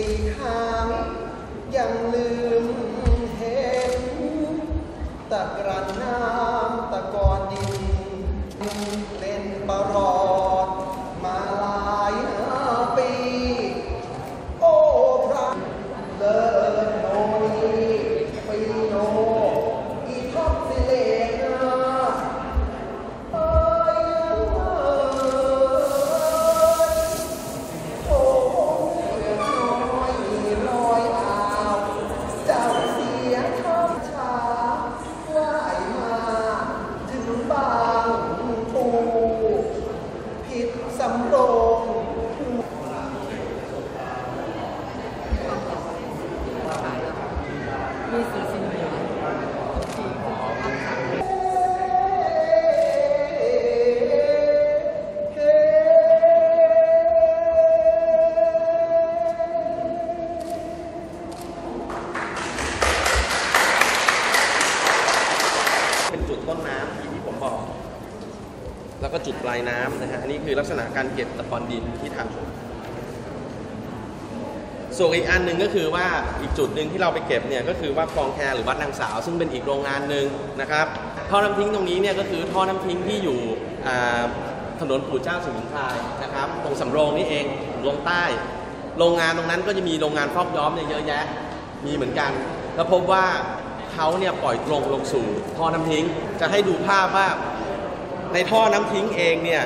ปีทางยังลืมเห็นตะกรันน้ำตะกอนดินเป็นประหลอ สำโรง แล้วก็จุดปลายน้ำนะฮะอันนี้คือลักษณะการเก็บตะกอนดินที่ทำส่วนอีกอันหนึ่งก็คือว่าอีกจุดหนึ่งที่เราไปเก็บเนี่ยก็คือว่าคลองแคหรือวัดนางสาว ซึ่งเป็นอีกโรงงานหนึ่งนะครับท่อน้ำทิ้งตรงนี้เนี่ยก็คือท่อน้ำทิ้งที่อยู่ถนนปู่เจ้าสมิงพรายนะครับตรงสำโรงนี่เองลงใต้ โรงงานตรงนั้นก็จะมีโรงงานฟอกย้อมเนี่ยเยอะแยะมีเหมือนกัน แล้วพบว่าเขาเนี่ยปล่อยตรงลงสู่ท่อน้ำทิ้ง จะให้ดูภาพว่า ในท่อน้ำทิ้งเองเนี่ย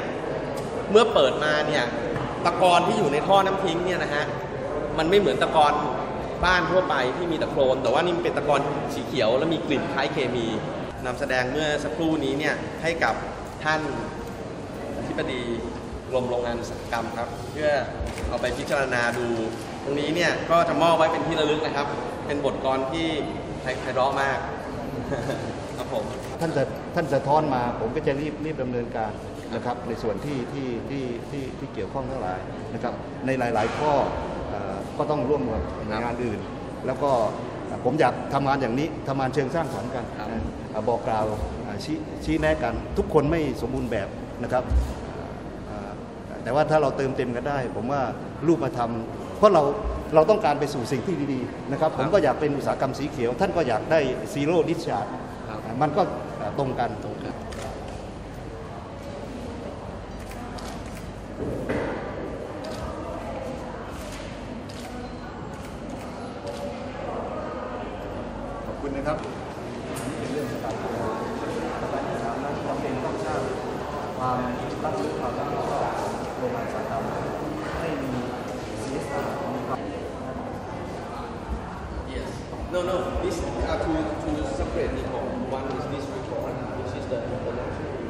เมื่อเปิดมาเนี่ยตะกอนที่อยู่ในท่อน้ำทิ้งเนี่ยนะฮะมันไม่เหมือนตะกอนบ้านทั่วไปที่มีตะโครนแต่ว่านี่เป็นตะกอนสีเขียว และมีกลิ่นคล้ายเคมีนำแสดงเมื่อสักครู่นี้เนี่ยให้กับท่านอธิบดีกรมโรงงานอุตสาหกรรมครับ เพื่อเอาไปพิจารณาดู ตรงนี้เนี่ยก็จะมอบไว้เป็นที่ระลึกนะครับ เป็นบทกลอนที่ไพเราะมาก ครับผมท่านจะท่านสะท้อนมาผมก็จะรีบรีบดำเนินการนะครับในส่วนที่ที่ที่ที่ที่เกี่ยวข้องทั้งหลายนะครับในหลาย ๆ ข้อเอ่อก็ต้องร่วมกับหน่วยงานอื่น แล้วก็เอ่อผมอยากทำงานอย่างนี้ทำงานเชิงสร้างสรรค์กันครับ นะเอ่อบอกกล่าวเอ่อชี้ชี้แนะกัน ทุกคนไม่สมบูรณ์แบบนะครับ เอ่อแต่ว่าถ้าเราเติมเต็มกันได้ ผมว่ารูปมาทำเพราะเรา เราต้องการไปสู่สิ่งที่ดีๆนะครับผมก็อยากเป็นอุตสาหกรรมสีเขียว ท่านก็อยากได้ซีโร่ดิชาร์ครับมันก็เอ่อตรงกันตรงกันขอบคุณนะครับอันนี้เป็นเรื่องสำคัญประการที่สามนั้นจำเป็นต้องสร้างความรับรู้ความ these are two, two separate report. One is this report, which is the international